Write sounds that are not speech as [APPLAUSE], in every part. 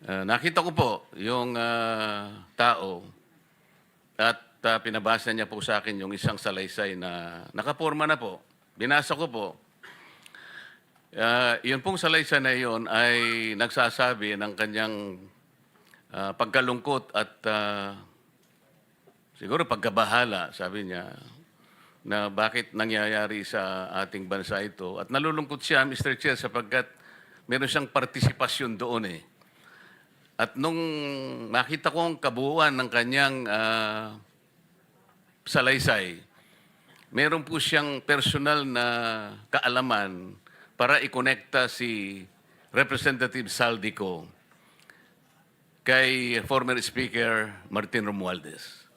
Ah, nakita ko po yung ah, tao at ah, pinabasa niya po sa akin yung isang salaysay na nakaporma na po. Binasa ko po. Ah, yun pong salaysay na yun ay nagsasabi ng kanyang ah, pagkalungkot at ah, siguro pagkabahala, sabi niya, na bakit nangyayari sa ating bansa ito. At nalulungkot siya, Mr. Chair, sapagkat meron siyang partisipasyon doon eh. At nung makita ko ang kabuuan ng kanyang ah, salaysay, meron po siyang personal na kaalaman para ikonekta si Representative Saldico kay former Speaker Martin Romualdez.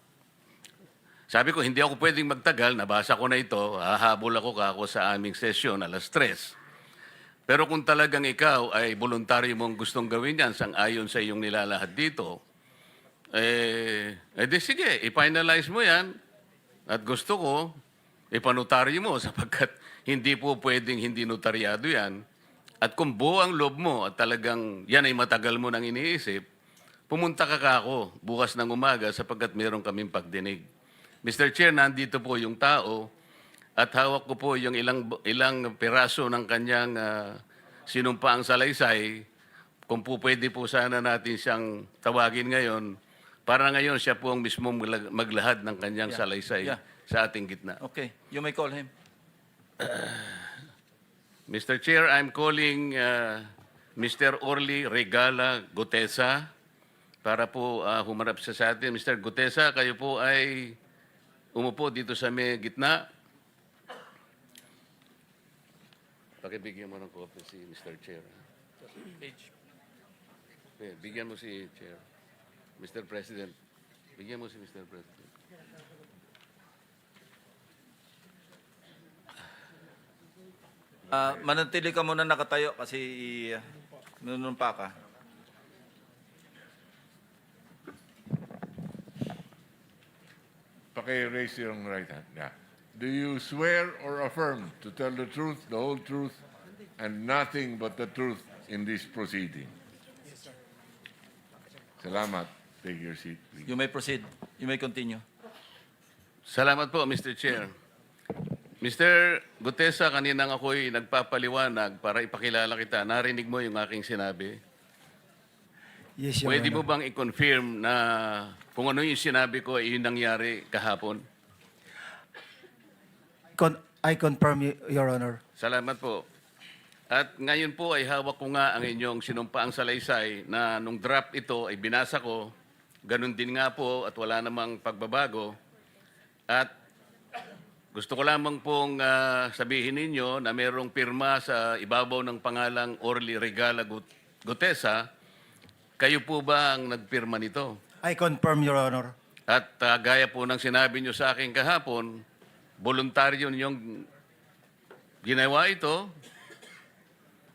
Sabi ko, hindi ako pwedeng magtagal, nabasa ko na ito, hahabol ako kako sa aming sesyon, alas tres. Pero kung talagang ikaw ay voluntaryo mong gustong gawin yan, sang ayon sa iyong nilalahad dito, eh, eh di sige, i-finalize mo yan. At gusto ko, ipanotaryo mo [LAUGHS] sapagkat hindi po pwedeng hindi notaryado yan. At kung buo ang loob mo at talagang yan ay matagal mo nang iniisip, pumunta ka kako bukas ng umaga sapagkat meron kaming pagdinig. Mr. Chair, nandito po yung tao at hawak ko po yung ilang ilang piraso ng kanyang ah, sinumpaang salaysay. Kung po pwede po sana natin siyang tawagin ngayon, para ngayon siya po ang mismo magla- maglahad ng kanyang Yeah. salaysay Yeah. sa ating gitna. Okay, you may call him. [CLEARS THROAT] Mr. Chair, I'm calling uh, Mr. Orly Regala Gutesa para po uh, humarap sa atin. Mr. Gutesa, kayo po ay umupo dito sa may gitna. Pakibigyan mo ng copy si Mr. Chair. Eh, Bigyan mo si Chair. Mr. President. Bigyan mo si Mr. President. Ah, manatili ka muna nakatayo kasi uh, nanunumpa ka. Paki-raise your right hand. Yeah. Do you swear or affirm to tell the truth, the whole truth, and nothing but the truth in this proceeding? Yes, sir. Salamat. Take your seat, please. You may proceed. You may continue. Salamat po, Mr. Chair. Mr. Gutesa, kaninang ako'y nagpapaliwanag para ipakilala kita. Narinig mo yung aking sinabi. Yes, Your Pwede mo bang i-confirm na kung ano yung sinabi ko ay yung nangyari kahapon? Con- I confirm, y- Your Honor. Salamat po. At ngayon po ay hawak ko nga ang inyong sinumpaang salaysay na nung draft ito ay binasa ko. Ganun din nga po at wala namang pagbabago. At gusto ko lamang pong ah, sabihin ninyo na mayroong pirma sa ibabaw ng pangalang Orly Regala Gut- Gutesa. Kayo po ba ang nagpirma nito? I confirm, Your Honor. At ah, gaya po ng sinabi nyo sa akin kahapon, voluntaryo ninyong ginawa ito.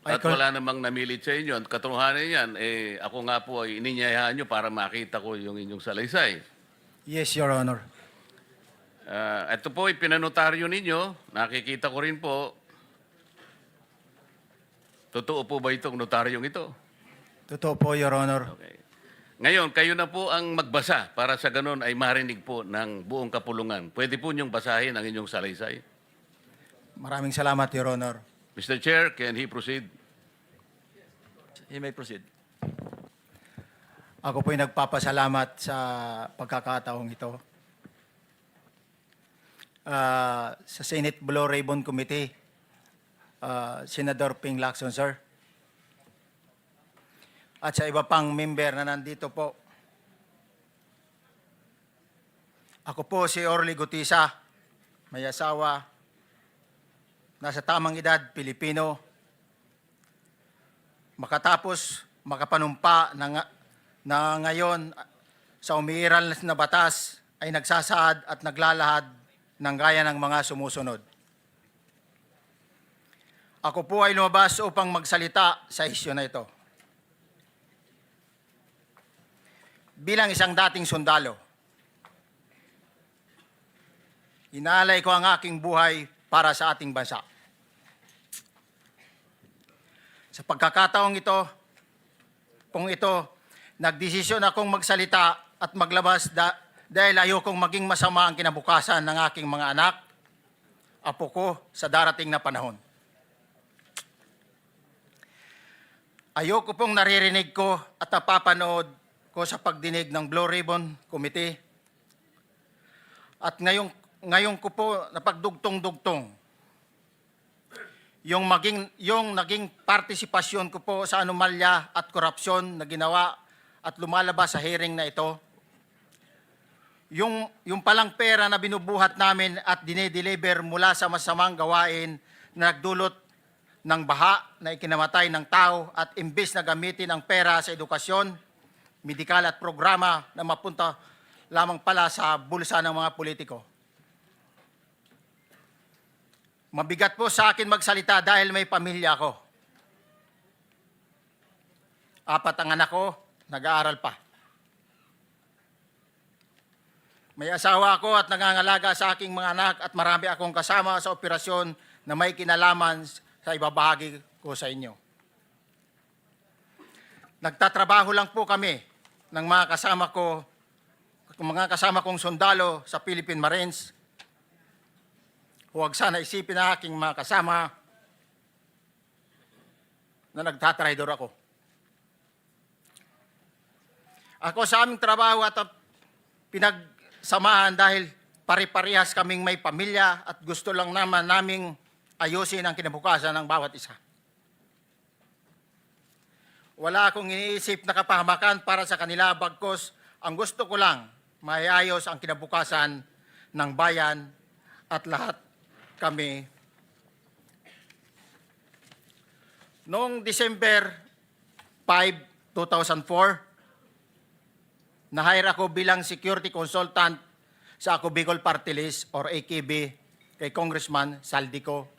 At wala namang namilit sa inyo. At katotohanan yan, eh, ako nga po ay ininyayahan nyo para makita ko yung inyong salaysay. Yes, Your Honor. Ah, ito po ay pinanotaryo ninyo. Nakikita ko rin po. Totoo po ba itong notaryong ito? Totoo po, Your Honor. Okay. Ngayon, kayo na po ang magbasa para sa ganun ay marinig po ng buong kapulungan. Pwede po niyong basahin ang inyong salaysay. Maraming salamat, Your Honor. Mr. Chair, can he proceed? You may proceed. Ako po'y nagpapasalamat sa pagkakataong ito. Ah, sa Senate Blue Ribbon Committee, ah, Senador Ping Lacson, sir. At sa iba pang member na nandito po. Ako po si Orly Gutisa, may asawa, nasa tamang edad, Pilipino, makatapos makapanumpa na, na ngayon sa umiiral na batas ay nagsasaad at naglalahad ng gaya ng mga sumusunod. Ako po ay lumabas upang magsalita sa isyu na ito. Bilang isang dating sundalo, inaalay ko ang aking buhay para sa ating bansa. Sa pagkakataong ito, kung ito Nagdesisyon akong magsalita at maglabas da- dahil ayokong maging masama ang kinabukasan ng aking mga anak, apo ko sa darating na panahon. Ayoko pong naririnig ko at napapanood ko sa pagdinig ng Blue Ribbon Committee. At ngayong, ngayon ko po napagdugtong-dugtong yung maging yung naging partisipasyon ko po sa anomalya at korupsyon na ginawa at lumalabas sa hearing na ito. Yung yung palang pera na binubuhat namin at dinedeliver mula sa masamang gawain na nagdulot ng baha na ikinamatay ng tao at imbes na gamitin ang pera sa edukasyon, medikal at programa na mapunta lamang pala sa bulsa ng mga politiko. Mabigat po sa akin magsalita dahil may pamilya ko. Apat ang anak ko, nag-aaral pa. May asawa ako at nangangalaga sa aking mga anak at marami akong kasama sa operasyon na may kinalaman sa ibabahagi ko sa inyo. Nagtatrabaho lang po kami ng mga kasama ko, mga kasama kong sundalo sa Philippine Marines Huwag sana isipin na aking mga kasama na nagtatraidor ako. Ako sa aming trabaho at pinagsamahan dahil pare-parehas kaming may pamilya at gusto lang naman naming ayusin ang kinabukasan ng bawat isa. Wala akong iniisip na kapahamakan para sa kanila bagkos ang gusto ko lang maiayos ang kinabukasan ng bayan at lahat kami noong December 5, 2004, na-hire ako bilang security consultant sa Ako Bicol Party List or AKB kay Congressman Saldico.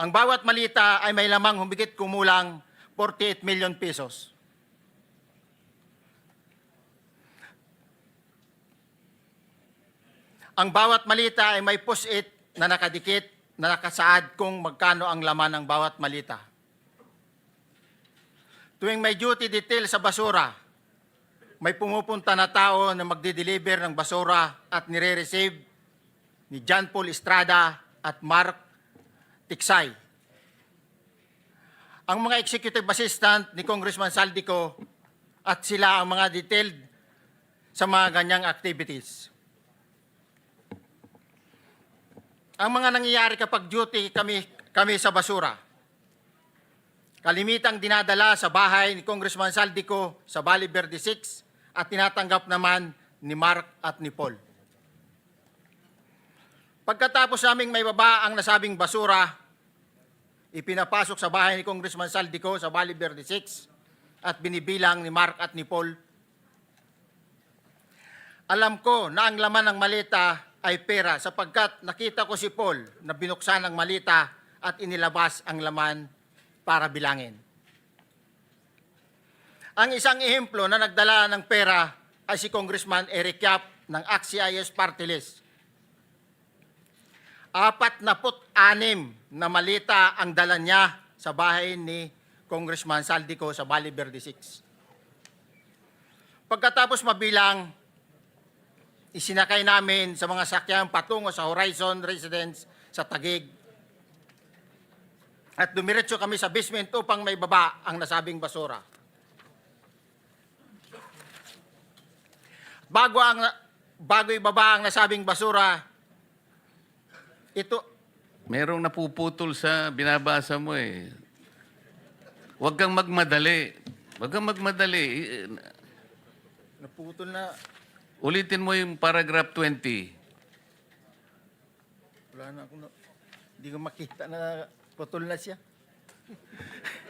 Ang bawat malita ay may lamang humigit kumulang 48 million pesos. Ang bawat malita ay may push-it na nakadikit na nakasaad kung magkano ang laman ng bawat malita. Tuwing may duty detail sa basura, may pumupunta na tao na magde-deliver ng basura at nire-receive ni John Paul Estrada at Mark Tiksay. Ang mga executive assistant ni Congressman Saldico at sila ang mga detailed sa mga ganyang activities. Ang mga nangyayari kapag duty kami, kami sa basura. Kalimitang dinadala sa bahay ni Congressman Saldico sa Valley Verde 6 at tinatanggap naman ni Mark at ni Paul. Pagkatapos naming may baba ang nasabing basura, ipinapasok sa bahay ni Congressman Saldico sa Valley Verde 6 at binibilang ni Mark at ni Paul. Alam ko na ang laman ng malita ay pera sapagkat nakita ko si Paul na binuksan ang malita at inilabas ang laman para bilangin. Ang isang ehemplo na nagdala ng pera ay si Congressman Eric Yap ng AXIS Party List. Apat na put anim na malita ang dala niya sa bahay ni Congressman Saldico sa Valley Verde 6. Pagkatapos mabilang, isinakay namin sa mga sakyan patungo sa Horizon Residence sa Tagig. At dumiretso kami sa basement upang may baba ang nasabing basura. bago ang bago ibaba ang nasabing basura, ito Merong napuputol sa binabasa mo eh. Huwag kang magmadali. Huwag kang magmadali. Naputol na Ulitin mo yung paragraph 20. wala na akong na- hindi ko makita na putol na siya. [LAUGHS]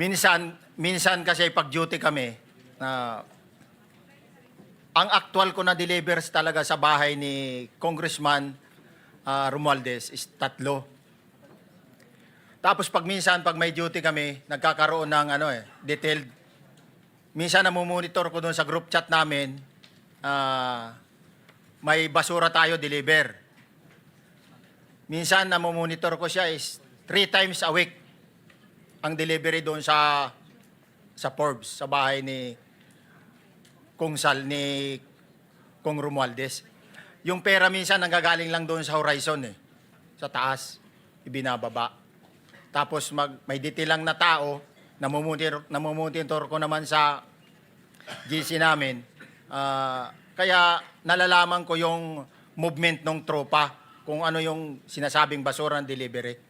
minsan, minsan kasi pag-duty kami, na ang actual ko na delivers talaga sa bahay ni Congressman ah, Romualdez is tatlo. Tapos pag minsan, pag may duty kami, nagkakaroon ng ano eh, detailed minsan namumonitor ko doon sa group chat namin, ah, may basura tayo deliver. Minsan namumonitor ko siya is three times a week ang delivery doon sa sa Forbes, sa bahay ni Kung Sal, ni Kung Romualdez. Yung pera minsan nanggagaling lang doon sa horizon eh, sa taas, ibinababa. Tapos mag, may detail lang na tao, namumonitor, namumonitor ko naman sa GC namin. Ah, kaya nalalaman ko yung movement ng tropa, kung ano yung sinasabing basura ng delivery.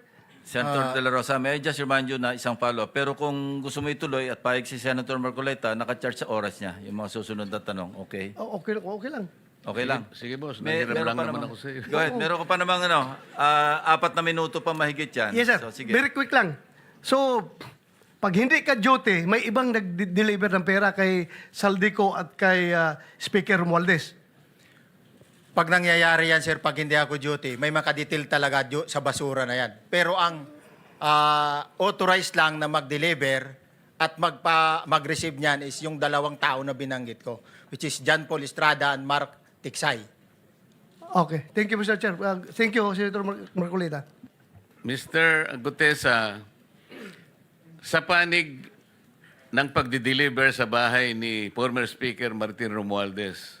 Senator De La Rosa, may I just remind you na isang follow-up. Pero kung gusto mo ituloy at payag si Senator Marcoleta, naka-charge sa oras niya yung mga susunod na tanong. Okay? Oh, okay, okay lang. Okay lang. Sige, boss. May- Nanghiram meron lang pa naman namang- ako sa iyo. Go ahead. Meron ka pa namang ano, ah, apat na minuto pa mahigit yan. Yes, sir. So, sige. Very quick lang. So, pag hindi ka duty, may ibang nag-deliver ng pera kay Saldico at kay ah, Speaker Romualdez. Pag nangyayari yan, sir, pag hindi ako duty, may makadetail talaga sa basura na yan. Pero ang ah, authorized lang na mag-deliver at magpa, mag-receive niyan is yung dalawang tao na binanggit ko, which is John Paul Estrada and Mark Tiksay. Okay. Thank you, Mr. Chair. Uh, thank you, Senator Mar- Marcolita. Mr. Gutesa, sa panig ng pagdi-deliver sa bahay ni former Speaker Martin Romualdez,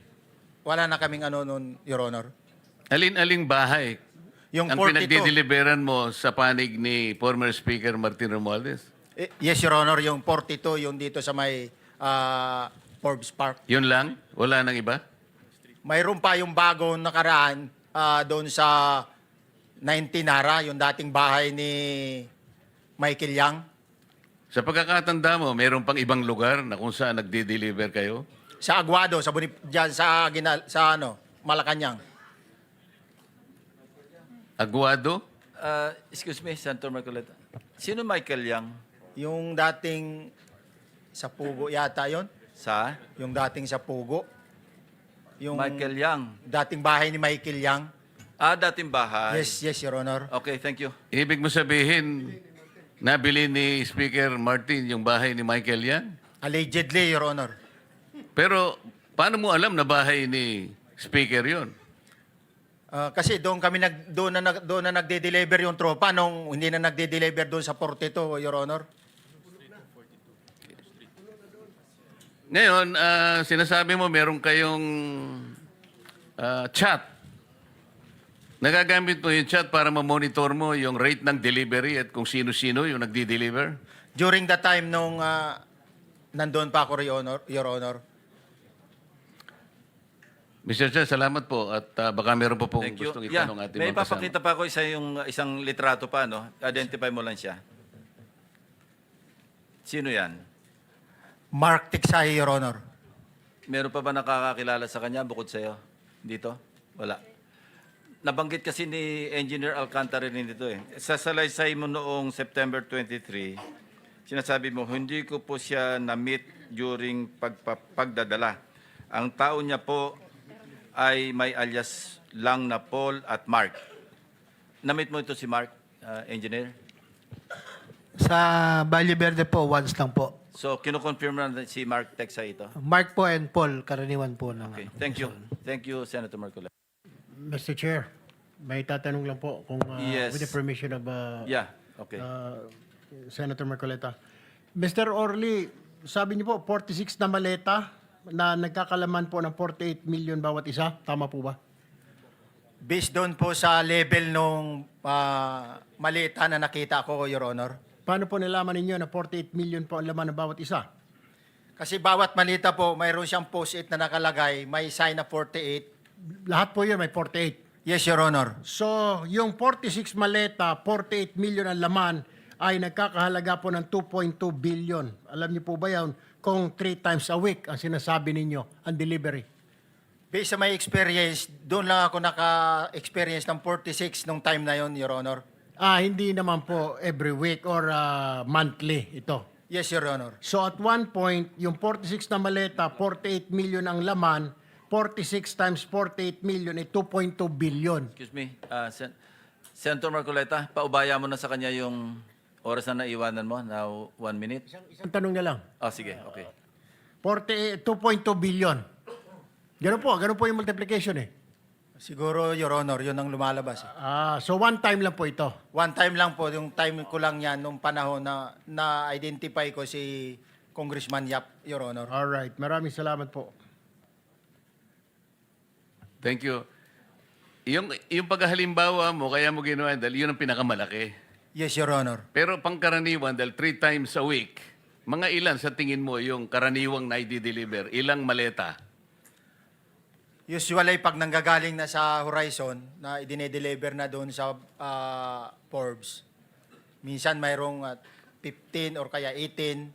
wala na kaming ano noon, Your Honor. Alin-aling bahay Yung ang 42. pinagdi-deliveran mo sa panig ni former Speaker Martin Romualdez? Eh, Yes, Your Honor, yung 42, yung dito sa may ah, Forbes Park. Yun lang? Wala nang iba? Mayroon pa yung bagong nakaraan ah, doon sa 19 Nara, yung dating bahay ni Michael Yang. Sa pagkakatanda mo, mayroon pang ibang lugar na kung saan nagdi-deliver kayo? Sa Aguado, sa Bonif- dyan, sa, Ginal- sa ano, Malacanang. Aguado? Ah, excuse me, Senator Marcoleta. Sino Michael Yang? Yung dating sa Pugo yata yon Sa? Yung dating sa Pugo. Yung Michael Yang. dating bahay ni Michael Yang. Ah, dating bahay. Yes, yes, Your Honor. Okay, thank you. Ibig mo sabihin, nabili ni Speaker Martin yung bahay ni Michael yan? Allegedly, Your Honor. Pero paano mo alam na bahay ni Speaker yon? Ah, kasi doon kami nag doon na doon na nagde-deliver yung tropa nung hindi na nagde-deliver doon sa 42, Your Honor. Ngayon, ah, sinasabi mo meron kayong ah, chat. Nagagamit mo yung chat para ma-monitor mo yung rate ng delivery at kung sino-sino yung nagdi-deliver? During the time nung ah, nandoon pa ako, Your Honor, Your Honor. Mr. Chair, salamat po at ah, baka meron po pong Thank you. gustong Yeah, itanong ating may mga kasama. papakita pa ako isa yung isang litrato pa, no? Identify mo lang siya. Sino yan? Mark Tiksahi, Your Honor. Meron pa ba nakakakilala sa kanya bukod sa'yo? Dito? Wala. Nabanggit kasi ni Engineer Alcantara rin dito eh. Sa salaysay mo noong September 23, sinasabi mo, hindi ko po siya na-meet during pagpa- pagdadala. Ang tao niya po ay may alias lang na Paul at Mark. Na-meet mo ito si Mark, uh, Engineer? Sa Valle Verde po, once lang po. So, kinukonfirm na si Mark Texa ito. Mark po and Paul, karaniwan po ng Okay, ano. thank you. Thank you, Senator Marcola. Mr. Chair, may tatanong lang po kung uh, Yes. with the permission of uh, Yeah, okay. uh, Senator Marcoleta. Mr. Orly, sabi niyo po 46 na maleta na nagkakalaman po ng 48 million bawat isa. Tama po ba? Based doon po sa level nung ah, malita na nakita ko, Your Honor. Paano po nalaman ninyo na 48 million po ang laman ng bawat isa? Kasi bawat malita po, mayroon siyang post-it na nakalagay, may sign na 48. Lahat po yun may 48. Yes, Your Honor. So, yung 46 maleta, 48 million ang laman ay nagkakahalaga po ng 2.2 billion. Alam niyo po ba yan kung 3 times a week ang sinasabi ninyo ang delivery? Based sa my experience, doon lang ako naka-experience ng 46 nung time na yon, Your Honor. Ah, hindi naman po every week or ah, monthly ito. Yes, Your Honor. So at one point, yung 46 na maleta, 48 million ang laman, 46 times 48 million ay 2.2 billion. Excuse me, uh, Sen- Senator Marcoleta, paubaya mo na sa kanya yung oras na naiwanan mo, now one minute. Isang tanong na lang. Oh, sige, okay. 48 2.2 billion. Ganun po, ganun po yung multiplication eh. Siguro, Your Honor, yun ang lumalabas. eh. Ah, so one time lang po ito. One time lang po, yung time ko lang yan, nung panahon na na-identify ko si Congressman Yap, Your Honor. All right, maraming salamat po. Thank you. Yung, yung paghalimbawa mo, kaya mo ginawa, dahil yun ang pinakamalaki. Yes, Your Honor. Pero pangkaraniwan, dahil three times a week, mga ilan sa tingin mo yung karaniwang na i-deliver? Ilang maleta? Usually, pag nanggagaling na sa Horizon, na idine-deliver na doon sa ah, Forbes, minsan mayroong ah, 15 or kaya 18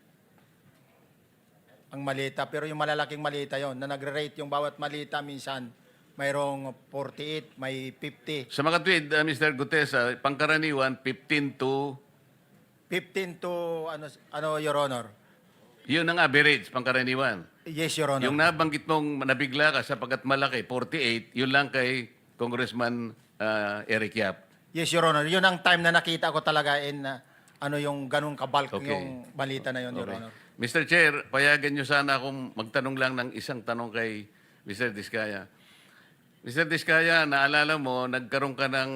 ang malita. Pero yung malalaking malita yon na nagre-rate yung bawat malita minsan, mayroong 48, may 50. Sa mga tweet, uh, Mr. Gutes, uh, pangkaraniwan, 15 to, 15 to, ano, ano Your Honor? yun ang average, pangkaraniwan. Yes, Your Honor. Yung nabanggit mong nabigla ka sapagkat malaki, 48, yun lang kay Congressman uh, Eric Yap. Yes, Your Honor. Yun ang time na nakita ko talaga in uh, ano yung ganung kabalk Okay. yung balita na yun, Your Okay. Honor. Mr. Chair, payagan nyo sana akong magtanong lang ng isang tanong kay Mr. Diskaya. Mr. Diskaya, naalala mo, nagkaroon ka ng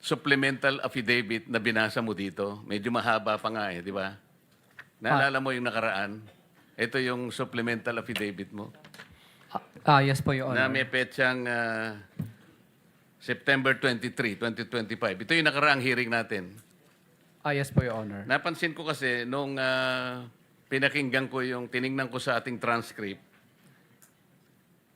supplemental affidavit na binasa mo dito. Medyo mahaba pa nga eh, di ba? Naalala mo yung nakaraan? Ito yung supplemental affidavit mo Ah, yes po, Your na Honor. may petsang ah, September 23, 2025. Ito yung nakaraang hearing natin. Ah, yes po, Your Honor. Napansin ko kasi nung ah, pinakinggan ko yung tiningnan ko sa ating transcript,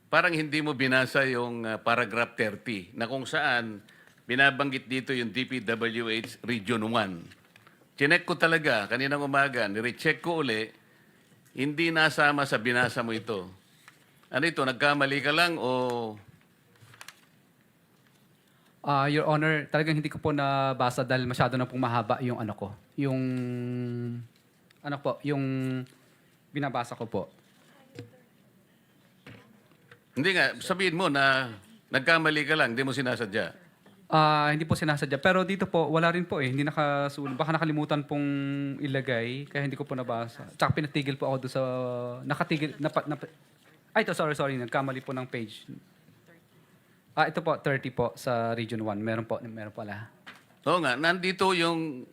parang hindi mo binasa yung ah, paragraph 30 na kung saan binabanggit dito yung DPWH Region 1. Chinek ko talaga kaninang umaga, nirecheck ko uli, hindi nasama sa binasa mo ito. Ano ito, nagkamali ka lang o Ah, Your Honor, talagang hindi ko po nabasa dahil masyado na pong mahaba yung ano ko. Yung, ano po, yung binabasa ko po. Hindi nga, sabihin mo na nagkamali ka lang, hindi mo sinasadya. Ah, hindi po sinasadya. Pero dito po, wala rin po eh. Hindi nakasulat. Baka nakalimutan pong ilagay, kaya hindi ko po nabasa. Tsaka pinatigil po ako doon sa... Nakatigil... Napa, napa, ay, ito, sorry, sorry. Nagkamali po ng page. Ah, ito po, 30 po sa Region 1. Meron po, meron pala. Oo nga, nandito yung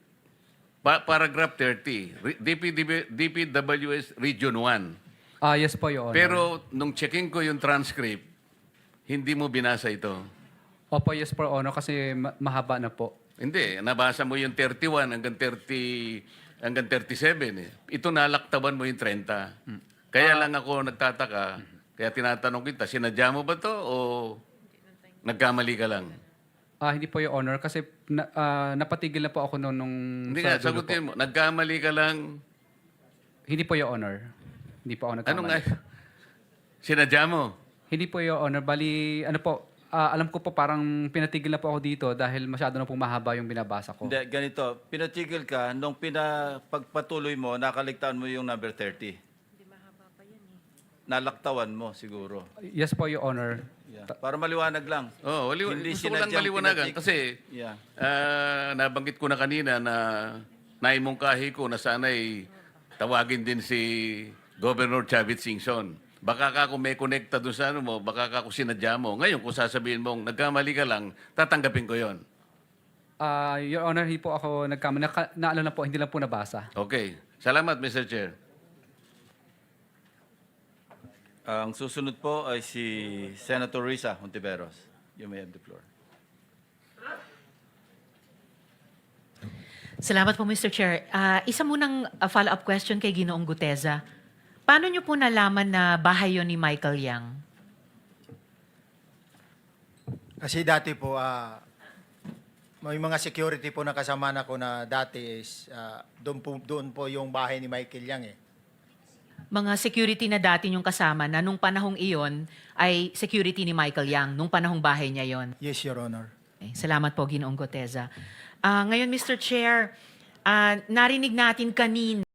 pa- paragraph 30, Re- DPDB, DPWS Region 1. Ah, yes po, Your Honor. Pero nung checking ko yung transcript, hindi mo binasa ito. Opo, yes po, Honor, kasi ma- mahaba na po. Hindi, nabasa mo yung 31 hanggang 30 hanggang 37 eh. Ito nalaktaban mo yung 30. Kaya lang ako nagtataka, Kaya tinatanong kita, sinadya mo ba to o nagkamali ka lang? Ah, hindi po, Your Honor, kasi na, ah, napatigil na po ako noon nung Hindi sa nga, dulo sagutin po. mo. Nagkamali ka lang. Hindi po, Your Honor. Hindi po ako nagkamali. Ano nga? Sinadya mo. Hindi po, Your Honor. Bali, ano po, ah, alam ko po parang pinatigil na po ako dito dahil masyado na po mahaba yung binabasa ko. Hindi, ganito. Pinatigil ka, nung pinapagpatuloy mo, nakaligtaan mo yung number 30. Nalaktawan mo siguro. Yes po, Your Honor. Yeah. Para maliwanag lang. Oh, wali, Hindi gusto ko lang sinadyang maliwanagan pinatig- kasi Yeah. ah, nabanggit ko na kanina na naimungkahi ko na sana'y tawagin din si Governor Chavit Singson. Baka ka kung may connecta doon sa ano mo, baka ka kung sinadya mo. Ngayon, kung sasabihin mong nagkamali ka lang, tatanggapin ko yon. Ah, Your Honor, hindi po ako nagkamali. Naka, naalala po, hindi lang po nabasa. Okay. Salamat, Mr. Chair. Ang susunod po ay si Senator Risa Hontiveros. You may have the floor. Salamat po, Mr. Chair. Ah, isa munang ah, follow-up question kay Ginoong Guteza. Paano niyo po nalaman na bahay yon ni Michael Yang? Kasi dati po, ah, may mga security po na kasama na ko na dati is ah, doon, po, doon po yung bahay ni Michael Yang eh. Mga security na dati niyong kasama na nung panahong iyon ay security ni Michael Yang, nung panahong bahay niya yon. Yes, Your Honor. Okay, Salamat po, Ginoong Guteza. Ah, ngayon, Mr. Chair, ah, narinig natin kanina